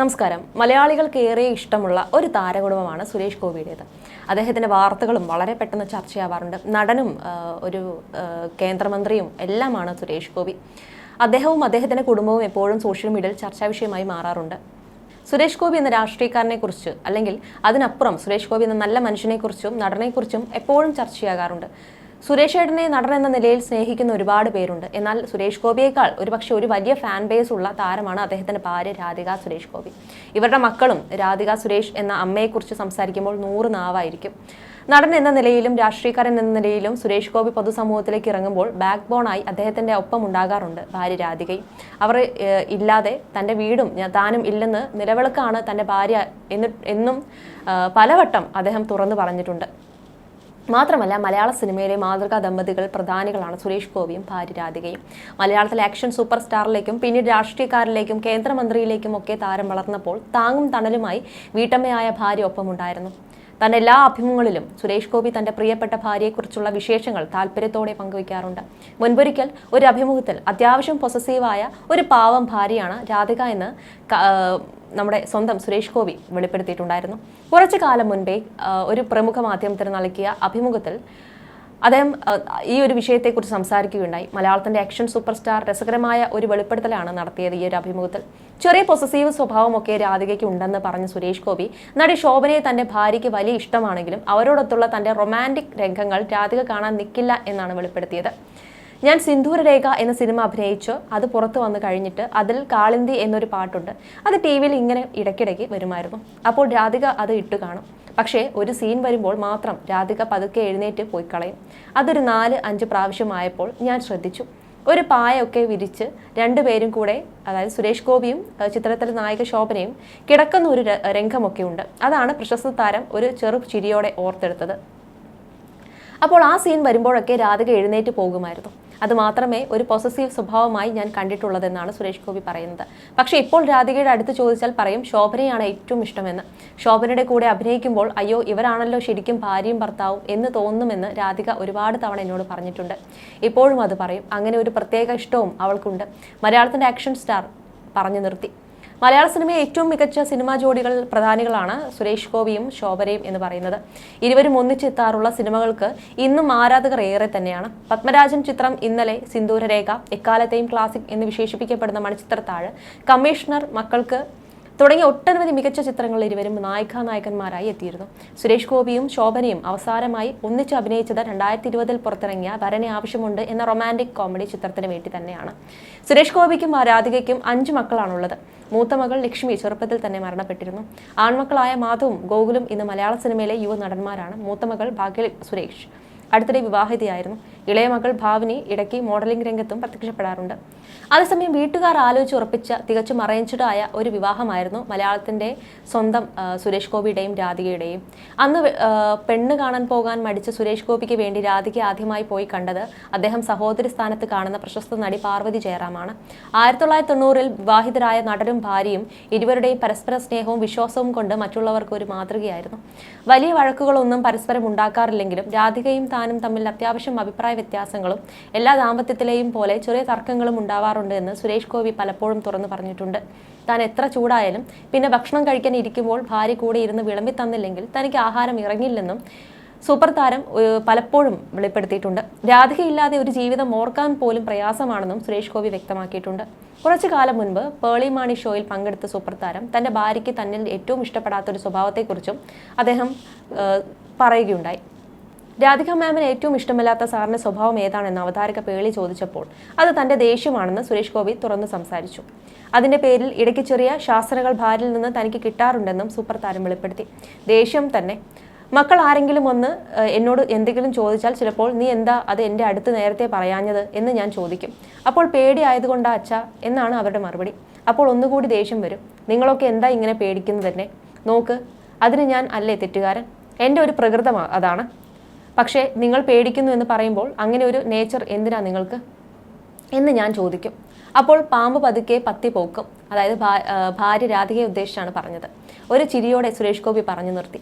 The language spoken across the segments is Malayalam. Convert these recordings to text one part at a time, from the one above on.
നമസ്കാരം. മലയാളികൾക്ക് ഏറെ ഇഷ്ടമുള്ള ഒരു താരകുടുംബമാണ് സുരേഷ് ഗോപിയുടേത്. അദ്ദേഹത്തിന്റെ വാർത്തകളും വളരെ പെട്ടെന്ന് ചർച്ചയാവാറുണ്ട്. നടനും ഒരു കേന്ദ്രമന്ത്രിയും എല്ലാമാണ് സുരേഷ് ഗോപി. അദ്ദേഹവും അദ്ദേഹത്തിന്റെ കുടുംബവും എപ്പോഴും സോഷ്യൽ മീഡിയയിൽ ചർച്ചാ വിഷയമായി മാറാറുണ്ട്. സുരേഷ് ഗോപി എന്ന രാഷ്ട്രീയക്കാരനെ കുറിച്ച് അല്ലെങ്കിൽ അതിനപ്പുറം സുരേഷ് ഗോപി എന്ന നല്ല മനുഷ്യനെക്കുറിച്ചും നടനെക്കുറിച്ചും എപ്പോഴും ചർച്ചയാകാറുണ്ട്. സുരേഷ് ഏട്ടനെ നടൻ എന്ന നിലയിൽ സ്നേഹിക്കുന്ന ഒരുപാട് പേരുണ്ട്. എന്നാൽ സുരേഷ് ഗോപിയേക്കാൾ ഒരുപക്ഷെ ഒരു വലിയ ഫാൻ ബേസ് ഉള്ള താരമാണ് അദ്ദേഹത്തിന്റെ ഭാര്യ രാധിക സുരേഷ് ഗോപി. ഇവരുടെ മക്കളും രാധിക സുരേഷ് എന്ന അമ്മയെക്കുറിച്ച് സംസാരിക്കുമ്പോൾ നൂറ് നാവായിരിക്കും. നടൻ എന്ന നിലയിലും രാഷ്ട്രീയക്കാരൻ എന്ന നിലയിലും സുരേഷ് ഗോപി പൊതുസമൂഹത്തിലേക്ക് ഇറങ്ങുമ്പോൾ ബാക്ക് ബോണായി അദ്ദേഹത്തിന്റെ ഒപ്പം ഉണ്ടാകാറുണ്ട് ഭാര്യ രാധികയും. അവർ ഇല്ലാതെ തന്റെ വീടും താനും ഇല്ലെന്ന് നിലവിളക്കാണ് തന്റെ ഭാര്യ എന്നും പലവട്ടം അദ്ദേഹം തുറന്നു പറഞ്ഞിട്ടുണ്ട്. മാത്രമല്ല മലയാള സിനിമയിലെ മാതൃകാ ദമ്പതികൾ പ്രധാനികളാണ് സുരേഷ് ഗോപിയും ഭാര്യ രാധികയും. മലയാളത്തിലെ ആക്ഷൻ സൂപ്പർ സ്റ്റാറിലേക്കും പിന്നീട് രാഷ്ട്രീയക്കാരിലേക്കും കേന്ദ്രമന്ത്രിയിലേക്കും ഒക്കെ താരം വളർന്നപ്പോൾ താങ്ങും തണലുമായി വീട്ടമ്മയായ ഭാര്യ ഒപ്പമുണ്ടായിരുന്നു തന്റെ എല്ലാ അഭിമുഖങ്ങളിലും സുരേഷ് ഗോപി തന്റെ പ്രിയപ്പെട്ട ഭാര്യയെക്കുറിച്ചുള്ള വിശേഷങ്ങൾ താല്പര്യത്തോടെ പങ്കുവയ്ക്കാറുണ്ട്. മുൻപൊരിക്കൽ ഒരു അഭിമുഖത്തിൽ അത്യാവശ്യം പൊസസീവായ ഒരു പാവം ഭാര്യയാണ് രാധിക എന്ന് നമ്മുടെ സ്വന്തം സുരേഷ് ഗോപി വെളിപ്പെടുത്തിയിട്ടുണ്ടായിരുന്നു. കുറച്ചു കാലം മുൻപേ ഒരു പ്രമുഖ മാധ്യമത്തിന് നൽകിയ അഭിമുഖത്തിൽ അദ്ദേഹം ഈ ഒരു വിഷയത്തെക്കുറിച്ച് സംസാരിക്കുകയുണ്ടായി. മലയാളത്തിന്റെ ആക്ഷൻ സൂപ്പർ സ്റ്റാർ രസകരമായ ഒരു വെളിപ്പെടുത്തലാണ് നടത്തിയത് ഈ ഒരു അഭിമുഖത്തിൽ. ചെറിയ പൊസസീവ് സ്വഭാവമൊക്കെ രാധികയ്ക്ക് ഉണ്ടെന്ന് പറഞ്ഞ സുരേഷ് ഗോപി നടി ശോഭനയെ തന്റെ ഭാര്യയ്ക്ക് വലിയ ഇഷ്ടമാണെങ്കിലും അവരോടൊത്തുള്ള തന്റെ റൊമാന്റിക് രംഗങ്ങൾ രാധിക കാണാൻ നിൽക്കില്ല എന്നാണ് വെളിപ്പെടുത്തിയത്. ഞാൻ സിന്ദൂരരേഖ എന്ന സിനിമ അഭിനയിച്ചു. അത് പുറത്തു വന്നു കഴിഞ്ഞിട്ട് അതിൽ കാളിന്തി എന്നൊരു പാട്ടുണ്ട്. അത് ടി വിയിൽ ഇങ്ങനെ ഇടയ്ക്കിടയ്ക്ക് വരുമായിരുന്നു. അപ്പോൾ രാധിക അത് ഇട്ട് കാണും. പക്ഷേ ഒരു സീൻ വരുമ്പോൾ മാത്രം രാധിക പതുക്കെ എഴുന്നേറ്റ് പോയി കളയും. അതൊരു നാല് അഞ്ച് പ്രാവശ്യമായപ്പോൾ ഞാൻ ശ്രദ്ധിച്ചു. ഒരു പായൊക്കെ വിരിച്ച് രണ്ടുപേരും കൂടെ അതായത് സുരേഷ് ഗോപിയും ചിത്രത്തിലെ നായിക ശോഭനയും കിടക്കുന്ന ഒരു രംഗമൊക്കെ ഉണ്ട്. അതാണ് പ്രശസ്ത താരം ഒരു ചെറു ചിരിയോടെ ഓർത്തെടുത്തത്. അപ്പോൾ ആ സീൻ വരുമ്പോഴൊക്കെ രാധിക എഴുന്നേറ്റ് പോകുമായിരുന്നു. അത് മാത്രമേ ഒരു പൊസസീവ് സ്വഭാവമായി ഞാൻ കണ്ടിട്ടുള്ളതെന്നാണ് സുരേഷ് ഗോപി പറയുന്നത്. പക്ഷേ ഇപ്പോൾ രാധികയുടെ അടുത്ത് ചോദിച്ചാൽ പറയും ശോഭനയാണ് ഏറ്റവും ഇഷ്ടമെന്ന്. ശോഭനയുടെ കൂടെ അഭിനയിക്കുമ്പോൾ അയ്യോ ഇവരാണല്ലോ ശരിക്കും ഭാര്യയും ഭർത്താവും എന്ന് തോന്നുമെന്ന് രാധിക ഒരുപാട് തവണ എന്നോട് പറഞ്ഞിട്ടുണ്ട്. ഇപ്പോഴും അത് പറയും. അങ്ങനെ ഒരു പ്രത്യേക ഇഷ്ടവും അവൾക്കുണ്ട്. മലയാളത്തിന്റെ ആക്ഷൻ സ്റ്റാർ പറഞ്ഞു നിർത്തി. മലയാള സിനിമയെ ഏറ്റവും മികച്ച സിനിമാ ജോഡികൾ പ്രധാനികളാണ് സുരേഷ് ഗോപിയും ശോഭനയും എന്ന് പറയുന്നത്. ഇരുവരും ഒന്നിച്ചെത്താറുള്ള സിനിമകൾക്ക് ഇന്നും ആരാധകർ ഏറെ തന്നെയാണ്. പത്മരാജൻ ചിത്രം ഇന്നലെ സിന്ദൂരരേഖ എക്കാലത്തെയും ക്ലാസിക് എന്ന് വിശേഷിപ്പിക്കപ്പെടുന്ന മണിച്ചിത്രത്താഴ് കമ്മീഷണർ മക്കൾക്ക് തുടങ്ങിയ ഒട്ടനവധി മികച്ച ചിത്രങ്ങളിൽ ഇരുവരും നായിക നായകന്മാരായി എത്തിയിരുന്നു. സുരേഷ് ഗോപിയും ശോഭനയും അവസാനമായി ഒന്നിച്ച് അഭിനയിച്ചത് രണ്ടായിരത്തി ഇരുപതിൽ പുറത്തിറങ്ങിയ വരനെ ആവശ്യമുണ്ട് എന്ന റൊമാന്റിക് കോമഡി ചിത്രത്തിന് വേണ്ടി തന്നെയാണ്. സുരേഷ് ഗോപിക്കും രാധികയ്ക്കും അഞ്ച് മക്കളാണുള്ളത്. മൂത്ത മകൾ ലക്ഷ്മി ചെറുപ്പത്തിൽ തന്നെ മരണപ്പെട്ടിരുന്നു. ആൺമക്കളായ മാധവും ഗോകുലും ഇന്ന് മലയാള സിനിമയിലെ യുവ നടന്മാരാണ്. മൂത്ത മകൾ ഭാഗ്യ സുരേഷ്. അടുത്തിടെ വിവാഹിതയായിരുന്നു. ഇളയ മകൾ ഭാവനി ഇടയ്ക്ക് മോഡലിംഗ് രംഗത്തും പ്രത്യക്ഷപ്പെടാറുണ്ട്. അതേസമയം വീട്ടുകാർ ആലോചിച്ച് ഉറപ്പിച്ച തികച്ചും അറേഞ്ച്ഡ് ഒരു വിവാഹമായിരുന്നു മലയാളത്തിന്റെ സ്വന്തം സുരേഷ് ഗോപിയുടെയും രാധികയുടെയും. അന്ന് പെണ്ണ് കാണാൻ പോകാൻ മടിച്ച സുരേഷ് ഗോപിക്ക് വേണ്ടി രാധിക ആദ്യമായി പോയി കണ്ടത് അദ്ദേഹം സഹോദരി സ്ഥാനത്ത് കാണുന്ന പ്രശസ്ത നടി പാർവതി ജയറാമാണ്. ആയിരത്തി തൊള്ളായിരത്തി തൊണ്ണൂറിൽ വിവാഹിതരായ നടനും ഭാര്യയും ഇരുവരുടെയും പരസ്പര സ്നേഹവും വിശ്വാസവും കൊണ്ട് മറ്റുള്ളവർക്ക് ഒരു മാതൃകയായിരുന്നു. വലിയ വഴക്കുകളൊന്നും പരസ്പരം ഉണ്ടാക്കാറില്ലെങ്കിലും രാധികയും താനും തമ്മിൽ അത്യാവശ്യം അഭിപ്രായ വ്യത്യാസങ്ങളും എല്ലാ ദാമ്പത്യത്തിലെയും പോലെ ചെറിയ തർക്കങ്ങളും ഉണ്ടാവാറുണ്ട് എന്ന് സുരേഷ് ഗോപി പലപ്പോഴും തുറന്നു പറഞ്ഞിട്ടുണ്ട്. താൻ എത്ര ചൂടായാലും പിന്നെ ഭക്ഷണം കഴിക്കാൻ ഇരിക്കുമ്പോൾ ഭാര്യ കൂടെ ഇരുന്ന് വിളമ്പി തന്നില്ലെങ്കിൽ തനിക്ക് ആഹാരം ഇറങ്ങില്ലെന്നും സൂപ്പർ താരം പലപ്പോഴും വെളിപ്പെടുത്തിയിട്ടുണ്ട്. രാധികയില്ലാതെ ഒരു ജീവിതം ഓർക്കാൻ പോലും പ്രയാസമാണെന്നും സുരേഷ് ഗോപി വ്യക്തമാക്കിയിട്ടുണ്ട്. കുറച്ചു കാലം മുൻപ് പേളി മാണി ഷോയിൽ പങ്കെടുത്ത സൂപ്പർ താരം തന്റെ ഭാര്യയ്ക്ക് തന്നിൽ ഏറ്റവും ഇഷ്ടപ്പെടാത്ത ഒരു സ്വഭാവത്തെക്കുറിച്ചും അദ്ദേഹം പറയുകയുണ്ടായി. രാധിക മാമിന് ഏറ്റവും ഇഷ്ടമില്ലാത്ത സാറിന്റെ സ്വഭാവം ഏതാണെന്ന് അവതാരക പേളി ചോദിച്ചപ്പോൾ അത് തന്റെ ദേഷ്യമാണെന്ന് സുരേഷ് ഗോപി തുറന്നു സംസാരിച്ചു. അതിന്റെ പേരിൽ ഇടയ്ക്ക് ചെറിയ ശാസനകൾ ഭാര്യയിൽ നിന്ന് തനിക്ക് കിട്ടാറുണ്ടെന്നും സൂപ്പർ താരം വെളിപ്പെടുത്തി. ദേഷ്യം തന്നെ. മക്കൾ ആരെങ്കിലും ഒന്ന് എന്നോട് എന്തെങ്കിലും ചോദിച്ചാൽ ചിലപ്പോൾ നീ എന്താ അത് എന്റെ അടുത്ത് നേരത്തെ പറയാഞ്ഞത് എന്ന് ഞാൻ ചോദിക്കും. അപ്പോൾ പേടി ആയതുകൊണ്ടാ അച്ഛ എന്നാണ് അവരുടെ മറുപടി. അപ്പോൾ ഒന്നുകൂടി ദേഷ്യം വരും. നിങ്ങളൊക്കെ എന്താ ഇങ്ങനെ പേടിക്കുന്നത് തന്നെ നോക്ക് അതിന് ഞാൻ അല്ലേ തെറ്റുകാരൻ? എന്റെ ഒരു പ്രകൃതം അതാണ്. പക്ഷേ നിങ്ങൾ പേടിക്കുന്നു എന്ന് പറയുമ്പോൾ അങ്ങനെ ഒരു നേച്ചർ എന്തിനാ നിങ്ങൾക്ക്? എന്ന് ഞാൻ ചോദിക്കും. അപ്പോൾ പാമ്പ് പതുക്കെ പത്തി പോക്കും. അതായത് ഭാര്യ രാധികയെ ഉദ്ദേശിച്ചാണ് പറഞ്ഞത്. ഒരു ചിരിയോടെ സുരേഷ് ഗോപി പറഞ്ഞു നിർത്തി.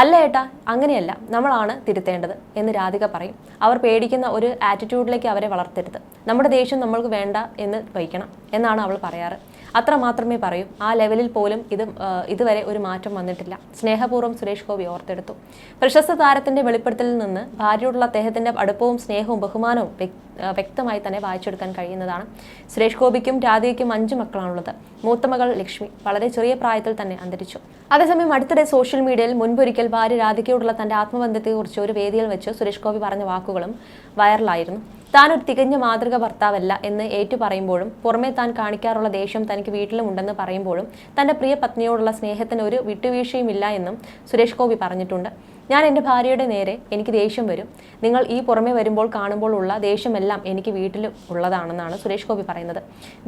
അല്ല ഏട്ടാ അങ്ങനെയല്ല. നമ്മളാണ് തിരുത്തേണ്ടത് എന്ന് രാധിക പറയും. അവർ പേടിക്കുന്ന ഒരു ആറ്റിറ്റ്യൂഡിലേക്ക് അവരെ വളർത്തരുത്. നമ്മുടെ ദേഷ്യം നമ്മൾക്ക് വേണ്ട എന്ന് വയ്ക്കണം എന്നാണ് അവൾ പറയാറ്. അത്ര മാത്രമേ പറയൂ. ആ ലെവലിൽ പോലും ഇത് ഇതുവരെ ഒരു മാറ്റം വന്നിട്ടില്ല. സ്നേഹപൂർവം സുരേഷ് ഗോപി ഓർത്തെടുത്തു. പ്രശസ്ത താരത്തിന്റെ വെളിപ്പെടുത്തലിൽ നിന്ന് ഭാര്യയോടുള്ള അദ്ദേഹത്തിന്റെ അടുപ്പവും സ്നേഹവും ബഹുമാനവും വ്യക്തമായി തന്നെ വായിച്ചെടുക്കാൻ കഴിയുന്നതാണ്. സുരേഷ് ഗോപിക്കും രാധികയ്ക്കും അഞ്ച് മക്കളാണുള്ളത്. മൂത്ത മകൾ ലക്ഷ്മി വളരെ ചെറിയ പ്രായത്തിൽ തന്നെ അന്തരിച്ചു. അതേസമയം അടുത്തിടെ സോഷ്യൽ മീഡിയയിൽ മുൻപൊരിക്കൽ ഭാര്യ രാധികയോടുള്ള തന്റെ ആത്മബന്ധത്തെക്കുറിച്ച് ഒരു വേദിയിൽ വെച്ച് സുരേഷ് ഗോപി പറഞ്ഞ വാക്കുകളും വൈറലായിരുന്നു. താൻ ഒരു തികഞ്ഞ മാതൃക ഭർത്താവല്ല എന്ന് ഏറ്റു പറയുമ്പോഴും പുറമെ താൻ കാണിക്കാറുള്ള ദേഷ്യം തനിക്ക് വീട്ടിലും ഉണ്ടെന്ന് പറയുമ്പോഴും തന്റെ പ്രിയ പത്നിയോടുള്ള സ്നേഹത്തിന് ഒരു വിട്ടുവീഴ്ചയുമില്ല എന്നും സുരേഷ് ഗോപി പറഞ്ഞിട്ടുണ്ട്. ഞാൻ എന്റെ ഭാര്യയുടെ നേരെ എനിക്ക് ദേഷ്യം വരും. നിങ്ങൾ ഈ പുറമെ വരുമ്പോൾ കാണുമ്പോൾ ഉള്ള ദേഷ്യമെല്ലാം എനിക്ക് വീട്ടിൽ ഉള്ളതാണെന്നാണ് സുരേഷ് ഗോപി പറയുന്നത്.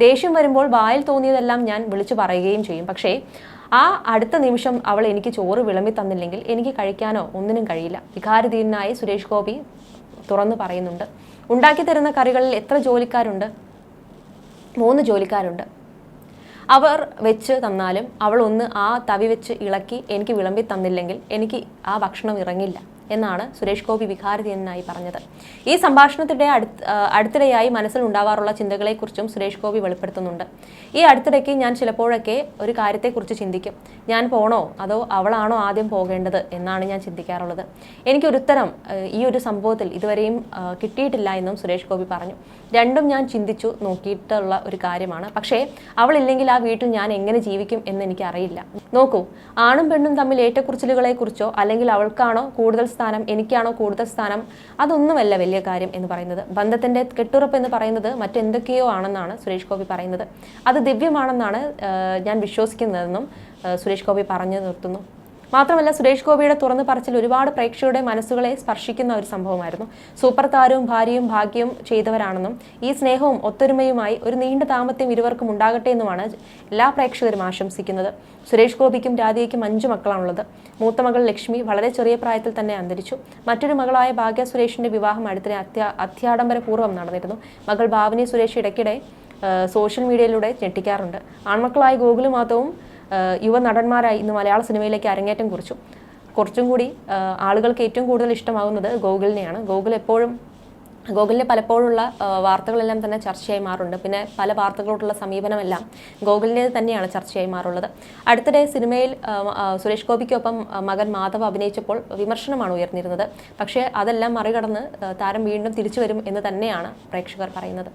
ദേഷ്യം വരുമ്പോൾ വായിൽ തോന്നിയതെല്ലാം ഞാൻ വിളിച്ചു പറയുകയും ചെയ്യും. പക്ഷേ ആ അടുത്ത നിമിഷം അവൾ എനിക്ക് ചോറ് വിളമ്പി തന്നില്ലെങ്കിൽ എനിക്ക് കഴിക്കാനോ ഒന്നിനും കഴിയില്ല വികാരധീരനായി സുരേഷ് ഗോപി തുറന്നു പറയുന്നുണ്ട്. ഉണ്ടാക്കി തരുന്ന കറികളിൽ എത്ര ജോലിക്കാരുണ്ട്? മൂന്ന് ജോലിക്കാരുണ്ട്. അവർ വെച്ച് തന്നാലും അവൾ ഒന്ന് ആ തവി വെച്ച് ഇളക്കി എനിക്ക് വിളമ്പി തന്നില്ലെങ്കിൽ എനിക്ക് ആ ഭക്ഷണം ഇറങ്ങില്ല. എന്നാണ് സുരേഷ് ഗോപി വികാരധീനനായി പറഞ്ഞത്. ഈ സംഭാഷണത്തിന്റെ അടുത്തിടെയായി മനസ്സിൽ ഉണ്ടാവാറുള്ള ചിന്തകളെക്കുറിച്ചും സുരേഷ് ഗോപി വെളിപ്പെടുത്തുന്നുണ്ട്. ഈ അടുത്തിടയ്ക്ക് ഞാൻ ചിലപ്പോഴൊക്കെ ഒരു കാര്യത്തെക്കുറിച്ച് ചിന്തിക്കും. ഞാൻ പോണോ? അതോ അവളാണോ ആദ്യം പോകേണ്ടത്? എന്നാണ് ഞാൻ ചിന്തിക്കാറുള്ളത്. എനിക്കൊരുത്തരം ഈ ഒരു സംഭവത്തിൽ ഇതുവരെയും കിട്ടിയിട്ടില്ല എന്നും സുരേഷ് ഗോപി പറഞ്ഞു. രണ്ടും ഞാൻ ചിന്തിച്ചു നോക്കിയിട്ടുള്ള ഒരു കാര്യമാണ്. പക്ഷേ അവളില്ലെങ്കിൽ ആ വീട്ടിൽ ഞാൻ എങ്ങനെ ജീവിക്കും എന്ന് എനിക്കറിയില്ല. നോക്കൂ ആണും പെണ്ണും തമ്മിൽ ഏറ്റക്കുറിച്ചിലുകളെ കുറിച്ചോ അല്ലെങ്കിൽ അവൾക്കാണോ കൂടുതൽ സ്ഥാനം എനിക്കാണോ കൂടുതൽ സ്ഥാനം? അതൊന്നുമല്ല വലിയ കാര്യം എന്ന് പറയുന്നത്. ബന്ധത്തിന്റെ കെട്ടുറപ്പ് എന്ന് പറയുന്നത് മറ്റെന്തൊക്കെയോ ആണെന്നാണ് സുരേഷ് ഗോപി പറയുന്നത്. അത് ദിവ്യമാണെന്നാണ് ഞാൻ വിശ്വസിക്കുന്നതെന്നും സുരേഷ് ഗോപി പറഞ്ഞു നിർത്തുന്നു. മാത്രമല്ല സുരേഷ് ഗോപിയുടെ തുറന്നു പറച്ചിൽ ഒരുപാട് പ്രേക്ഷകരുടെ മനസ്സുകളെ സ്പർശിക്കുന്ന ഒരു സംഭവമായിരുന്നു. സൂപ്പർ താരവും ഭാര്യയും ഭാഗ്യവും ചെയ്തവരാണെന്നും ഈ സ്നേഹവും ഒത്തൊരുമയുമായി ഒരു നീണ്ട താമത്യം ഇരുവർക്കും ഉണ്ടാകട്ടെ എന്നുമാണ് എല്ലാ പ്രേക്ഷകരും ആശംസിക്കുന്നത്. സുരേഷ് ഗോപിക്കും രാധികയ്ക്കും അഞ്ച് മക്കളാണുള്ളത്. മൂത്ത മകൾ ലക്ഷ്മി വളരെ ചെറിയ പ്രായത്തിൽ തന്നെ അന്തരിച്ചു. മറ്റൊരു മകളായ ഭാഗ്യ സുരേഷിന്റെ വിവാഹം അടുത്തിടെ അത്യാ അത്യാഡംബരപൂർവം നടന്നിരുന്നു. മകൾ ഭാവനി സുരേഷ് ഇടയ്ക്കിടെ സോഷ്യൽ മീഡിയയിലൂടെ ഞെട്ടിക്കാറുണ്ട്. ആൺമക്കളായ ഗോകുലും മാധവും ആ, യുവ നടന്മാരായി ഇന്ന് മലയാള സിനിമയിലേക്ക് അരങ്ങേറ്റം കുറിച്ചു. കുറച്ചും കൂടി ആളുകൾക്ക് ഏറ്റവും കൂടുതൽ ഇഷ്ടമാകുന്നത് ഗോകുലിനെയാണ്. ഗോകുൽ എപ്പോഴും ഗോകുലിനെ പലപ്പോഴുള്ള വാർത്തകളെല്ലാം തന്നെ ചർച്ചയായി മാറുന്നുണ്ട്. പിന്നെ പല വാർത്തകളോടുള്ള സമീപനമെല്ലാം ഗോകുലിന്റെ തന്നെയാണ് ചർച്ചയായി മാറുള്ളത്. അടുത്തിടെ സിനിമയിൽ സുരേഷ് ഗോപിക്കൊപ്പം മകൻ മാധവ് അഭിനയിച്ചപ്പോൾ വിമർശനമാണ് ഉയർന്നിരുന്നത്. പക്ഷേ അതെല്ലാം മറികടന്ന് താരം വീണ്ടും തിരിച്ചു വരും എന്ന് തന്നെയാണ് പ്രേക്ഷകർ പറയുന്നത്.